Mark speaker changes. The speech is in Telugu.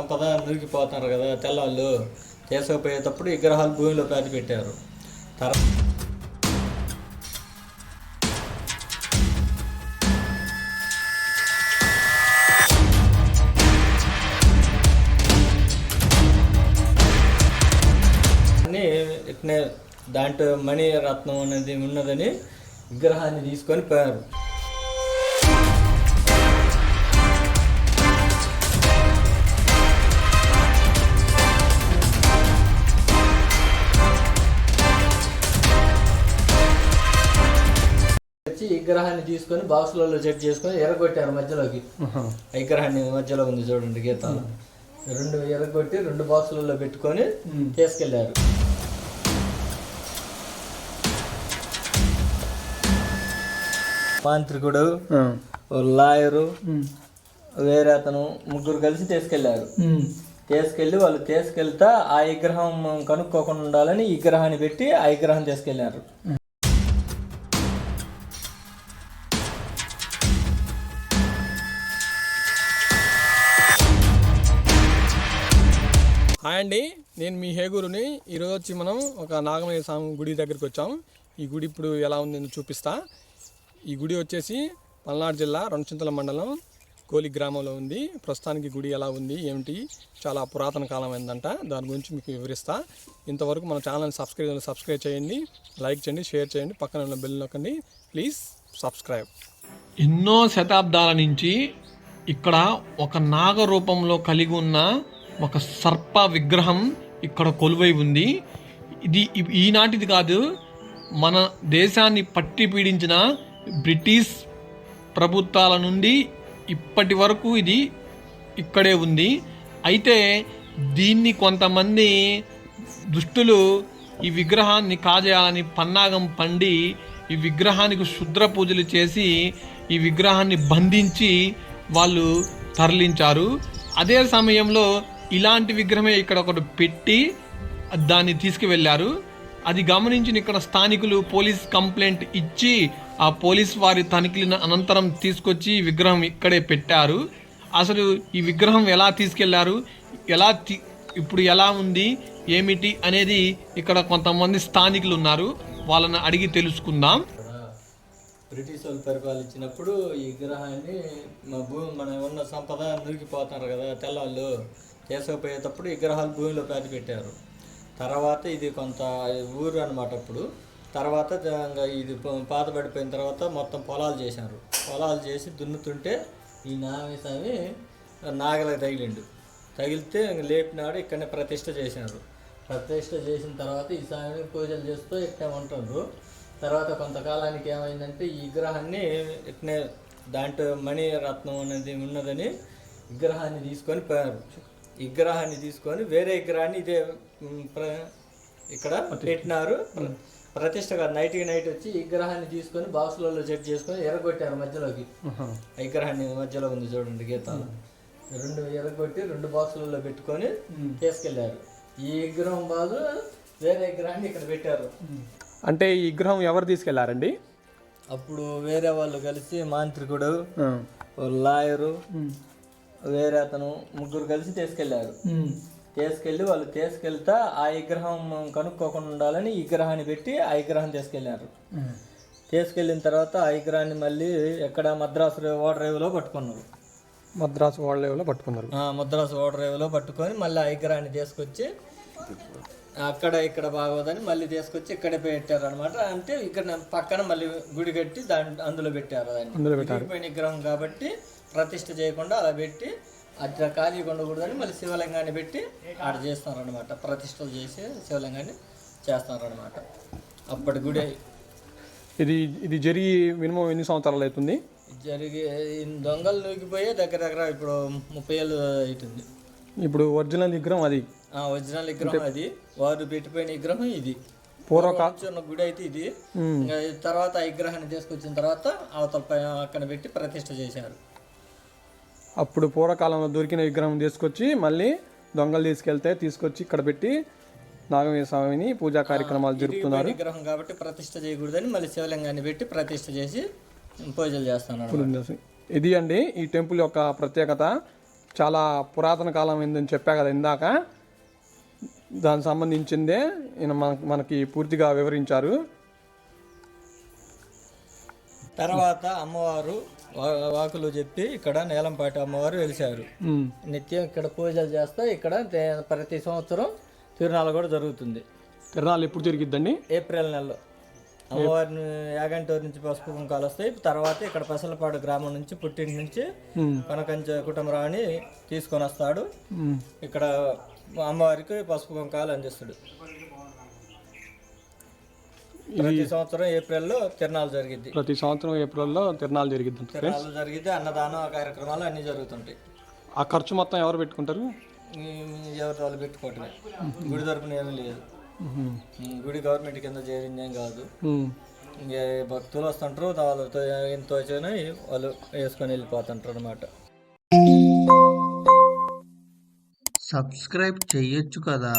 Speaker 1: సంపద మునిగిపోతున్నారు కదా తెల్లవాళ్ళు. తీసుకుపోయేటప్పుడు విగ్రహాలు భూమిలో పాతి పెట్టారు. తర్వాత అని ఇట్నే దాంట్లో మణి రత్నం అనేది ఉన్నదని విగ్రహాన్ని తీసుకొని పోయారు. విగ్రహాన్ని తీసుకొని బాక్సులలో సెట్ చేసుకొని ఎరగొట్టారు మధ్యలోకి. విగ్రహాన్ని మధ్యలో ఉంది చూడండి గీతాలు రెండు ఎరగొట్టి రెండు బాక్సులలో పెట్టుకొని తీసుకెళ్ళారు. మాంత్రికుడు లాయరు వేరే అతను ముగ్గురు కలిసి తీసుకెళ్ళారు. తీసుకెళ్ళి వాళ్ళు తీసుకెళ్తా ఆ విగ్రహం కనుక్కోకుండా ఉండాలని విగ్రహాన్ని పెట్టి ఆ విగ్రహం తీసుకెళ్ళారు.
Speaker 2: హాయ్ అండి. నేను మీ హేగూరుని. ఈరోజు వచ్చి మనం ఒక నాగమయ్య స్వామి గుడి దగ్గరికి వచ్చాం. ఈ గుడి ఇప్పుడు ఎలా ఉందని చూపిస్తా. ఈ గుడి వచ్చేసి పల్నాడు జిల్లా రెండుచింతల మండలం కోలి గ్రామంలో ఉంది. ప్రస్తుతానికి గుడి ఎలా ఉంది ఏమిటి? చాలా పురాతన కాలం అయిందంట. దాని గురించి మీకు వివరిస్తా. ఇంతవరకు మన ఛానల్ని సబ్స్క్రైబ్ సబ్స్క్రైబ్ చేయండి. లైక్ చేయండి షేర్ చేయండి. పక్కన ఉన్న బెల్ నొక్కండి. Please subscribe. ఎన్నో శతాబ్దాల నుంచి ఇక్కడ ఒక నాగ రూపంలో కలిగి ఉన్న ఒక సర్ప విగ్రహం ఇక్కడ కొలువై ఉంది. ఇది ఈనాటిది కాదు. మన దేశాన్ని పట్టి పీడించిన బ్రిటిష్ ప్రభుత్వాల నుండి ఇప్పటి వరకు ఇది ఇక్కడే ఉంది. అయితే దీన్ని కొంతమంది దుష్టులు ఈ విగ్రహాన్ని కాజేయాలని పన్నాగం పండి ఈ విగ్రహానికి శుద్ర పూజలు చేసి ఈ విగ్రహాన్ని బంధించి వాళ్ళు తరలించారు. అదే సమయంలో ఇలాంటి విగ్రహమే ఇక్కడ ఒకటి పెట్టి దాన్ని తీసుకువెళ్ళారు. అది గమనించిన ఇక్కడ స్థానికులు పోలీస్ కంప్లైంట్ ఇచ్చి ఆ పోలీస్ వారి తనిఖీలను అనంతరం తీసుకొచ్చి విగ్రహం ఇక్కడే పెట్టారు. అసలు ఈ విగ్రహం ఎలా తీసుకెళ్ళారు? ఎలా ఇప్పుడు ఎలా ఉంది? ఏమిటి? అనేది ఇక్కడ కొంతమంది స్థానికులు ఉన్నారు. వాళ్ళని అడిగి తెలుసుకుందాం.
Speaker 1: బ్రిటిష్ వాళ్ళు పరిపాలించినప్పుడు ఈ విగ్రహాన్ని మా భూమి మన ఉన్న సంపద మునిగిపోతున్నారు కదా తెల్లవాళ్ళు. తీసుకుపోయేటప్పుడు విగ్రహాలు భూమిలో పాతి పెట్టారు. తర్వాత ఇది కొంత ఊరు అనమాట అప్పుడు తర్వాత ఇంకా ఇది పాత పడిపోయిన తర్వాత మొత్తం పొలాలు చేశారు. పొలాలు చేసి దున్నుతుంటే ఈ నాగస్వామి నాగలకు తగిలిండు. తగిలితే ఇంక లేపినాడు ఇక్కడనే ప్రతిష్ట చేశారు. ప్రతిష్ట చేసిన తర్వాత ఈ స్వామిని పూజలు చేస్తూ ఇట్టే ఉంటారు తర్వాత కొంతకాలానికి ఏమైందంటే ఈ విగ్రహాన్ని ఇట్నే దాంట్లో మణి రత్నం అనేది ఉన్నదని విగ్రహాన్ని తీసుకొని పోయారు. విగ్రహాన్ని తీసుకొని వేరే విగ్రహాన్ని ఇదే ఇక్కడ పెట్టినారు. ప్ర- ప్రతిష్ట కాదు నైట్కి నైట్ వచ్చి విగ్రహాన్ని తీసుకొని బాక్సులలో సెట్ చేసుకొని ఎరగొట్టారు మధ్యలోకి. విగ్రహాన్ని మధ్యలో ఉంది చూడండి గీతాలు రెండు ఎరగొట్టి రెండు బాక్సులలో పెట్టుకొని తీసుకెళ్ళారు. ఈ విగ్రహం బాదు వేరే విగ్రహాన్ని ఇక్కడ పెట్టారు.
Speaker 2: అంటే ఈ విగ్రహం ఎవరు తీసుకెళ్ళారండి?
Speaker 1: అప్పుడు వేరే వాళ్ళు కలిసి మాంత్రికుడు లాయరు వేరే అతను ముగ్గురు కలిసి తీసుకెళ్ళారు. తీసుకెళ్ళి వాళ్ళు తీసుకెళ్తా ఆ విగ్రహం కనుక్కోకుండా ఉండాలని విగ్రహాన్ని పెట్టి ఆ విగ్రహం తీసుకెళ్ళారు. తీసుకెళ్ళిన తర్వాత ఆ విగ్రహాన్ని మళ్ళీ ఎక్కడ మద్రాసు ఓడరేవులో పట్టుకున్నారు.
Speaker 2: మద్రాసు వాళ్ళ పట్టుకున్నారు.
Speaker 1: ఆ, మద్రాసు ఓడరేవులో పట్టుకొని మళ్ళీ ఆ విగ్రహాన్ని తీసుకొచ్చి అక్కడ ఇక్కడ బాగోదని మళ్ళీ తీసుకొచ్చి ఇక్కడే పెట్టారు అనమాట అంటే ఇక్కడ పక్కన మళ్ళీ గుడి కట్టి దాని అందులో పెట్టారు దాన్ని. విగ్రహం కాబట్టి ప్రతిష్ఠ చేయకుండా అలా పెట్టి అట్లా ఖాళీ ఉండకూడదని మళ్ళీ శివలింగాన్ని పెట్టి ఆడ చేస్తారు అనమాట ప్రతిష్టలు చేసి శివలింగాన్ని చేస్తారు అనమాట అప్పటి గుడి
Speaker 2: ఇది ఇది జరిగి మినిమం ఎన్ని సంవత్సరాలు అవుతుంది?
Speaker 1: జరిగి దొంగలు నూకిపోయి దగ్గర దగ్గర ఇప్పుడు ముప్పై ఏళ్ళు అవుతుంది.
Speaker 2: ఇప్పుడు ఒరిజినల్ విగ్రహం అది.
Speaker 1: ఒరిజినల్ విగ్రహం అది. వారు పెట్టిపోయిన విగ్రహం ఇది.
Speaker 2: పూర్వకా
Speaker 1: చిన్న గుడి అయితే ఇది. తర్వాత ఆ విగ్రహాన్ని తీసుకొచ్చిన తర్వాత అవతల అక్కడ పెట్టి ప్రతిష్ఠ చేశారు.
Speaker 2: అప్పుడు పూర్వకాలంలో దొరికిన విగ్రహం తీసుకొచ్చి మళ్ళీ దొంగలు తీసుకెళ్తే తీసుకొచ్చి ఇక్కడ పెట్టి నాగమయ్య స్వామిని పూజా కార్యక్రమాలు జరుపుతున్నారు.
Speaker 1: విగ్రహం కాబట్టి ప్రతిష్ఠ చేయకూడదని మళ్ళీ శివలింగాన్ని పెట్టి ప్రతిష్ఠ చేసి పూజలు చేస్తున్నారు
Speaker 2: ఇది అండి ఈ టెంపుల్ యొక్క ప్రత్యేకత. చాలా పురాతన కాలం ఏందని చెప్పా కదా ఇందాక. దానికి సంబంధించిందే ఈయన మన- మనకి పూర్తిగా వివరించారు.
Speaker 1: తర్వాత అమ్మవారు వాకులు చెప్పి ఇక్కడ నీలంపాటి అమ్మవారు వెలిశారు. నిత్యం ఇక్కడ పూజలు చేస్తే ఇక్కడ ప్రతి సంవత్సరం తిరునాళ్ళ కూడా జరుగుతుంది.
Speaker 2: తిరణాలు ఎప్పుడు తిరిగిద్దండి?
Speaker 1: ఏప్రిల్ నెలలో. అమ్మవారిని యాగంటూరు నుంచి పసుపు కుంకాలు వస్తాయి. తర్వాత ఇక్కడ పెసలపాడు గ్రామం నుంచి పుట్టింటి నుంచి కనకంచ కుటుంబరావుని తీసుకొని వస్తాడు. ఇక్కడ అమ్మవారికి పసుపు కుంకాలు అందిస్తాడు. ప్రతి సంవత్సరం ఏప్రిల్లో తిరణాలు జరిగిద్ది.
Speaker 2: ప్రతి సంవత్సరం ఏప్రిల్లో తిరణాలు జరిగిద్దంట
Speaker 1: తిరణాలు జరిగితే అన్నదానం కార్యక్రమాలు అన్నీ జరుగుతుంటాయి.
Speaker 2: ఆ ఖర్చు మొత్తం ఎవరు పెట్టుకుంటారు?
Speaker 1: ఎవరి వాళ్ళు పెట్టుకోవటమే. గుడి తరపున ఏమీ లేదు. గుడి గవర్నమెంట్ కింద చేరింది ఏం కాదు. భక్తులు వస్తుంటారు వాళ్ళతో ఎంతో వచ్చి వాళ్ళు వేసుకొని వెళ్ళిపోతుంటారు అనమాట
Speaker 3: సబ్స్క్రైబ్ చెయ్యొచ్చు కదా.